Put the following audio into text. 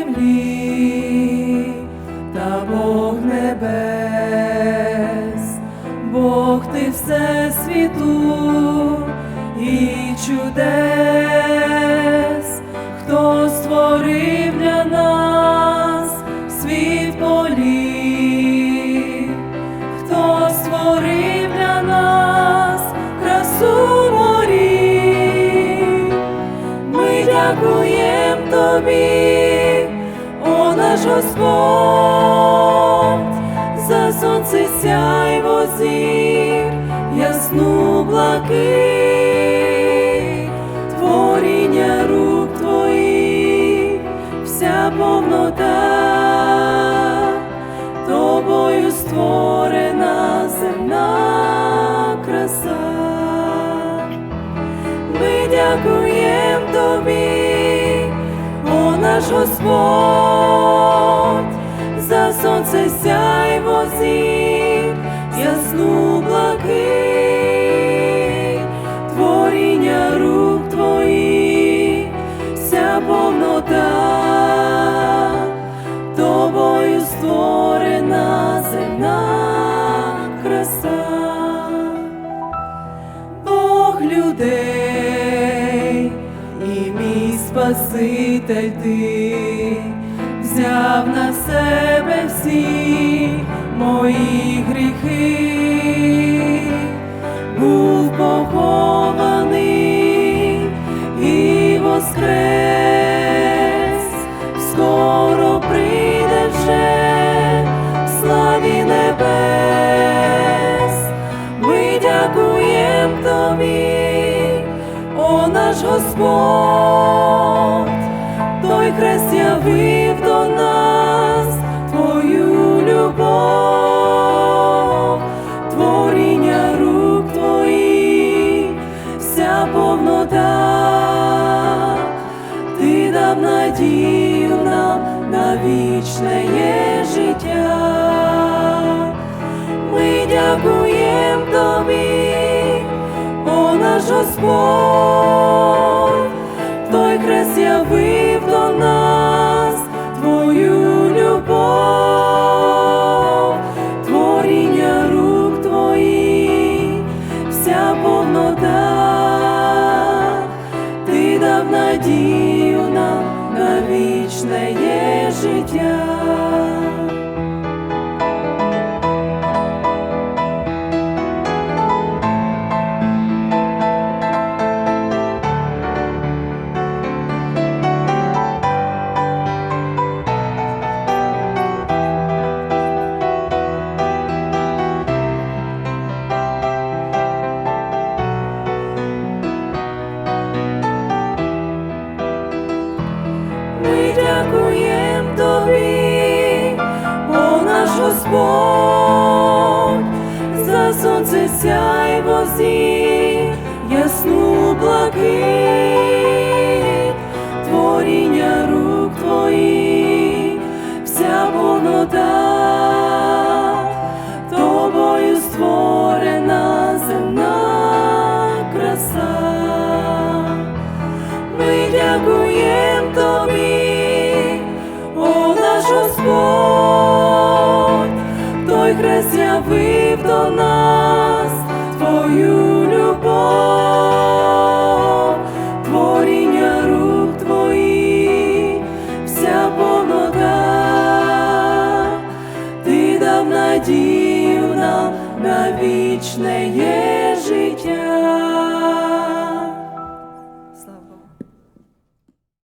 землі та Бог небес, Бог ти все світу і чудес, хто створив для нас світ полів, хто створив для нас красу морів, ми дякуємо тобі наш Господь, за сонце сяйво зір, ясну блакить, творіння рук твоїх, вся повнота, тобою створена земна краса. Ми дякуємо тобі, наш Господь, за сонце сяйво зір, ясну блакить, творіння рук твоїх, вся повнота, тобою створена земна краса. Спаситель ти. Взяв на себе всі мої гріхи, був похований і воскрес, скоро прийде вже в славі небес. Ми дякуємо тобі, о наш Господь, повнота, ти дав надію нам на вічне є життя. Ми дякуємо тобі, о наш Господь, той хрест явив до нас твою любов, творіння рук твоїх, вся повнота, надію нам на вічне життя. Господь, за сонце сяйво зір, ясну блакить, творіння рук твоїх, вся повнота, тобою створена земна краса. Ми дякуємо той хрест явив до нас твою любов, творіння рук твої, вся повнота, ти дав надію нам на вічне є життя.